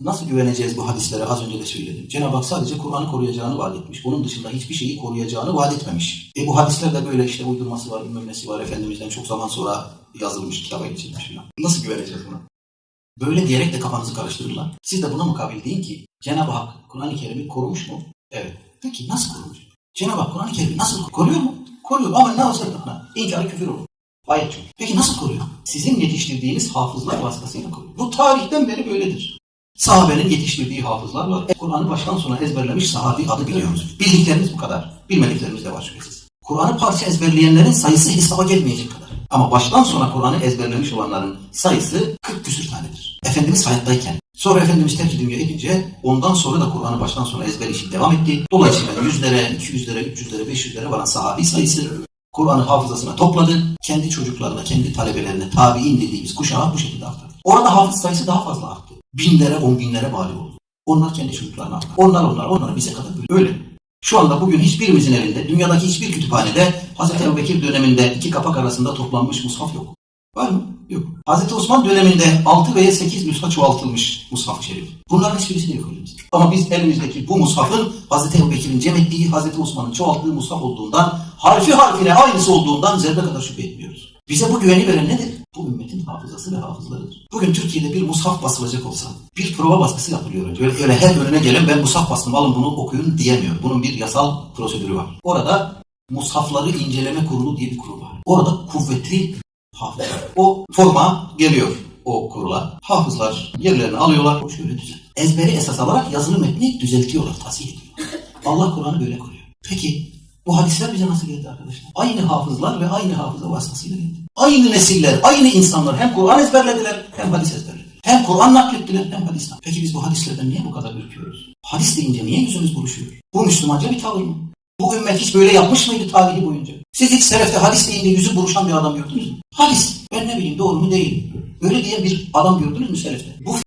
Nasıl güveneceğiz bu hadislere az önce de söyledim. Cenab-ı Hak sadece Kur'an'ı koruyacağını vaat etmiş. Onun dışında hiçbir şeyi koruyacağını vaat etmemiş. E bu hadislerde böyle işte uydurması var, bilmem var. Efendimiz'den çok zaman sonra yazılmış, kitaba geçilmiş. Nasıl güveneceğiz buna? Böyle diyerek de kafanızı karıştırırlar. Siz de buna mukabil deyin ki Cenab-ı Hak Kur'an-ı Kerim'i korumuş mu? Evet. Peki nasıl korumuş? Cenab-ı Hak Kur'an-ı Kerim'i nasıl koruyor mu? Koruyor ama ne olsa da İnkarı küfür olur. Ayet çünkü. Peki nasıl koruyor? Sizin yetiştirdiğiniz hafızlar vasıtasıyla koruyor. Bu tarihten beri böyledir. Sahabenin yetiştirdiği hafızlar var. Kur'an'ı baştan sona ezberlemiş sahabi adı biliyoruz. Bildiklerimiz bu kadar. Bilmediklerimiz de var şüphesiz. Kur'an'ı parça ezberleyenlerin sayısı hesaba gelmeyecek kadar. Ama baştan sona Kur'an'ı ezberlemiş olanların sayısı 40 küsür tanedir. Efendimiz hayattayken. Sonra Efendimiz terk dünya edince ondan sonra da Kur'an'ı baştan sona ezber işi devam etti. Dolayısıyla yüzlere, 200'lere, 300'lere, 500'lere varan sahabi sayısı Kur'an'ı hafızasına topladı. Kendi çocuklarına, kendi talebelerine tabi'in dediğimiz kuşağa bu şekilde aktardı. Orada hafız sayısı daha fazla arttı. Binlere, on binlere bali oldu. Onlar kendi çocuklarına aktardı. Onlar onlar, onlar bize kadar böyle. Öyle. Şu anda bugün hiçbirimizin elinde, dünyadaki hiçbir kütüphanede Hz. Ebu Bekir döneminde iki kapak arasında toplanmış mushaf yok. Var mı? Yok. Hz. Osman döneminde 6 veya 8 nüsha çoğaltılmış mushaf-ı şerif. Bunların hiçbirisi yok elimizde. Ama biz elimizdeki bu mushafın Hz. Ebu Bekir'in cem ettiği, Hz. Osman'ın çoğalttığı mushaf olduğundan, harfi harfine aynısı olduğundan zerre kadar şüphe etmiyoruz. Bize bu güveni veren nedir? Bu ümmetin hafızası ve hafızlarıdır. Bugün Türkiye'de bir mushaf basılacak olsa, bir prova baskısı yapılıyor. Öyle, öyle her önüne gelen ben mushaf bastım alın bunu okuyun diyemiyor. Bunun bir yasal prosedürü var. Orada Mushafları İnceleme Kurulu diye bir kurul var. Orada kuvvetli hafızlar. O forma geliyor o kurula. Hafızlar yerlerini alıyorlar. O şöyle düzelt. Ezberi esas alarak yazılı metni düzeltiyorlar, tasih ediyorlar. Allah Kur'an'ı böyle koruyor. Peki bu hadisler bize nasıl geldi arkadaşlar? Aynı hafızlar ve aynı hafıza vasıtasıyla geldi. Aynı nesiller, aynı insanlar hem Kur'an ezberlediler hem hadis ezberlediler. Hem Kur'an naklettiler hem hadis naklettiler. Peki biz bu hadislerden niye bu kadar ürküyoruz? Hadis deyince niye yüzümüz buruşuyor? Bu Müslümanca bir tavır mı? Bu ümmet hiç böyle yapmış mıydı tarihi boyunca? Siz hiç selefte hadis deyince yüzü buruşan bir adam gördünüz mü? Hadis. Ben ne bileyim doğru mu değil mi? Öyle diye bir adam gördünüz mü selefte? Bu